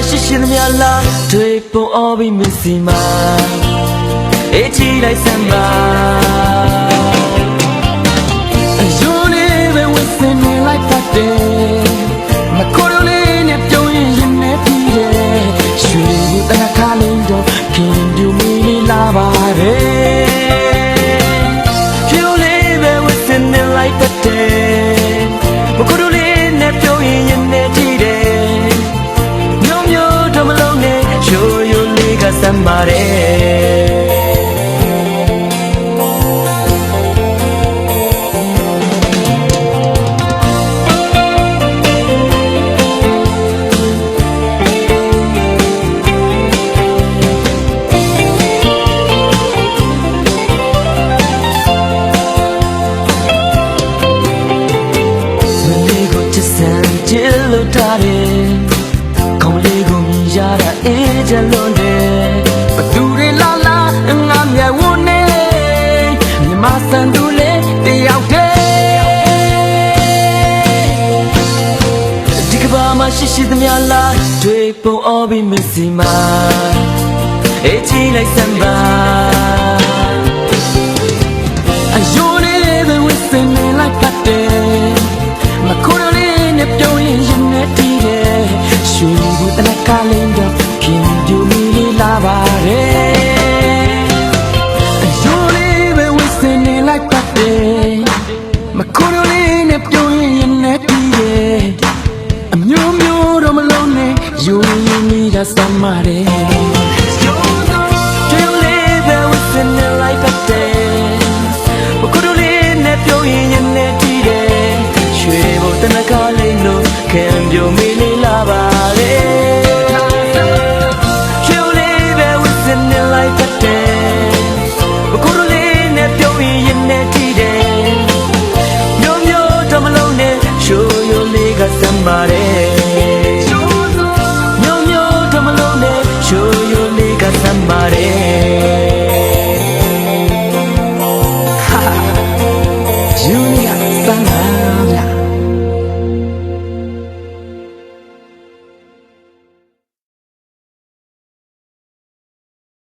ရှင်သမျှလားတွေ့ပုံအော်ပြီးမစီမအေးချီလိုက်စမ်းပါ ချစ်လို့ထားတယ်ခေါင်းလေးကိုမြင်ရတာအေးချလွန်တယ်ဘသူတွေလာလာငါမျက်ဝန်းနဲ့မြမစံသူလေးတယောက်တည်းဒီကဘာမှာရှိရှိသမျှလားတွေ့ပုံအော်ပြီးမစီမအေးချီလိုက်စမ်းပါ a somebody Do you live there within the life of day ဘကုတို့လေးနဲ့ပြောရင်ညနေတည်တယ်ရွှေဘုံတနကားလေးလို့ခင်ပြောမိနေလားပါ